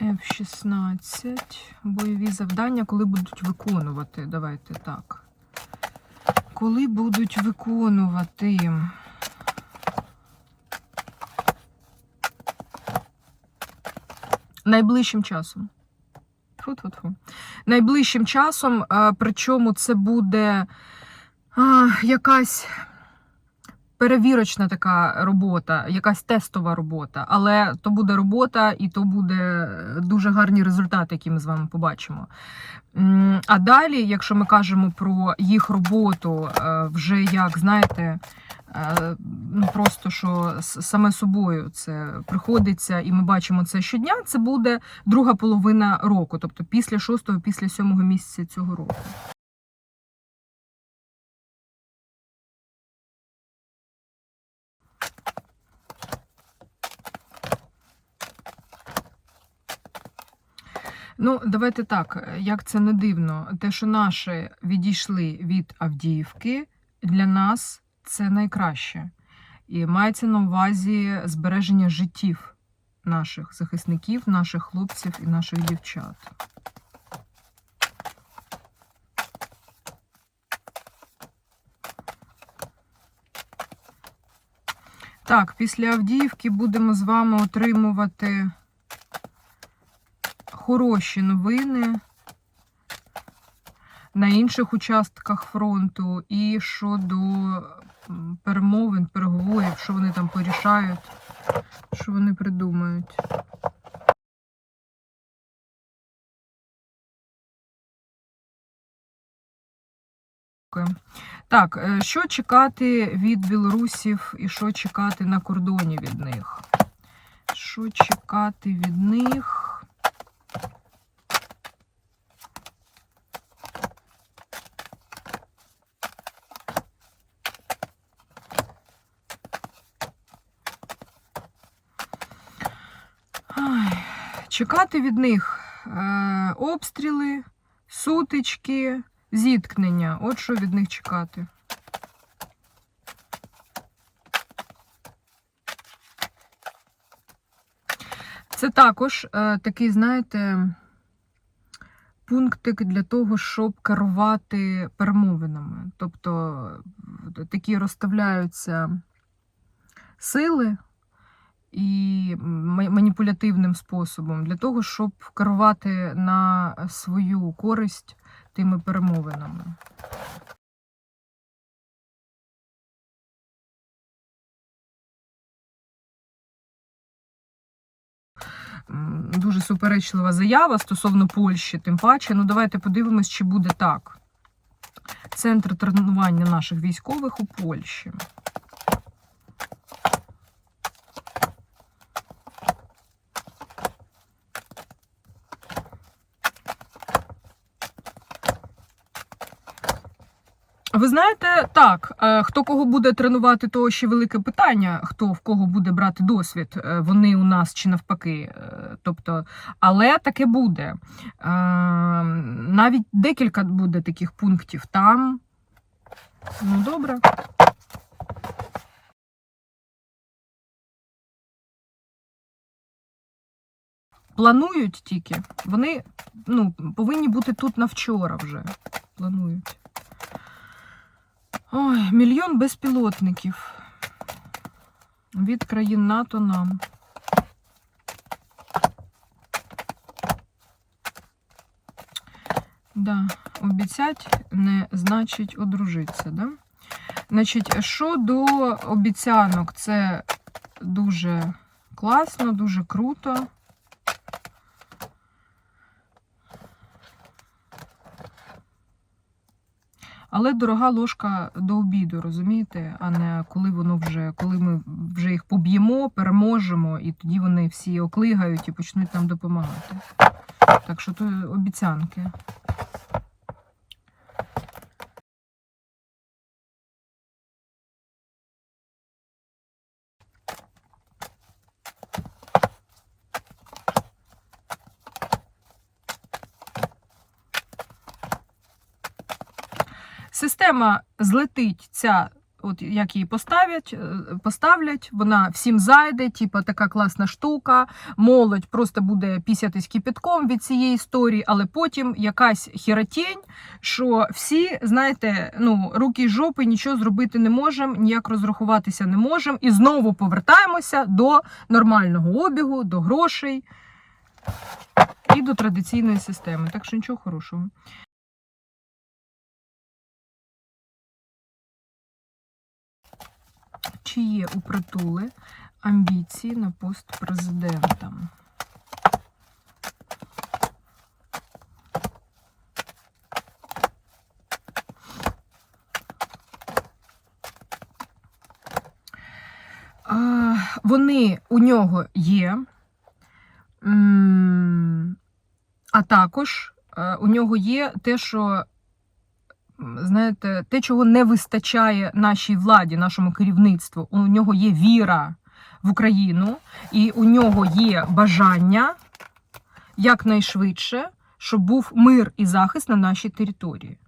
F-16. Бойові завдання, коли будуть виконувати. Давайте так. Коли будуть виконувати. Найближчим часом. Тьфу-тьфу-тьфу. Найближчим часом, причому це буде якась перевірочна така робота, якась тестова робота. Але то буде робота і то буде дуже гарні результати, які ми з вами побачимо. А далі, якщо ми кажемо про їх роботу, е, вже як знаєте, е, ну просто що саме собою це приходиться, і ми бачимо це щодня. Це буде друга половина року, тобто після шостого, після сьомого місяця цього року. Ну, давайте так, як це не дивно, те, що наші відійшли від Авдіївки, для нас це найкраще. І мається на увазі збереження життів наших захисників, наших хлопців і наших дівчат. Так, після Авдіївки будемо з вами отримувати хороші новини на інших участках фронту і щодо перемовин, переговорів, що вони там порішають, що вони придумають. Так, е, що чекати від білорусів і що чекати на кордоні від них? Що чекати від них? Чекати від них е, обстріли, сутички, зіткнення. От що від них чекати. Це також е, такий, знаєте, пунктик для того, щоб керувати перемовинами. Тобто е, такі розставляються сили і маніпулятивним способом для того, щоб керувати на свою користь тими перемовинами. Дуже суперечлива заява стосовно Польщі, тим паче. Ну, давайте подивимось, чи буде так. Центр тренування наших військових у Польщі. Ви знаєте, так, е, хто кого буде тренувати, то ще велике питання, хто в кого буде брати досвід, е, вони у нас чи навпаки. Е, Тобто, але таке буде. Навіть декілька буде таких пунктів там. Ну, добре. Планують тільки. Вони ну, повинні бути тут на вчора вже. Планують. Ой, мільйон безпілотників від країн НАТО нам. Да, обіцять не значить одружитися, да? Значить, щодо обіцянок, це дуже класно, дуже круто. Але дорога ложка до обіду, розумієте? А не коли воно вже, коли ми вже їх поб'ємо, переможемо, і тоді вони всі оклигають і почнуть нам допомагати. Так що то обіцянки. Система злетить ця от як її поставлять, е, поставлять, вона всім зайде, типу така класна штука. Молодь просто буде пісятись кипятком від цієї історії, але потім якась херотень, що всі, знаєте, ну, руки й жопи нічого зробити не можемо, ніяк розрахуватися не можемо. І знову повертаємося до нормального обігу, до грошей і до традиційної системи. Так що нічого хорошого. Чи є у притули амбіції на пост президента? Вони у нього є, а також е, у нього є те, що знаєте, те, чого не вистачає нашій владі, нашому керівництву. У нього є віра в Україну, і у нього є бажання якнайшвидше, щоб був мир і захист на нашій території.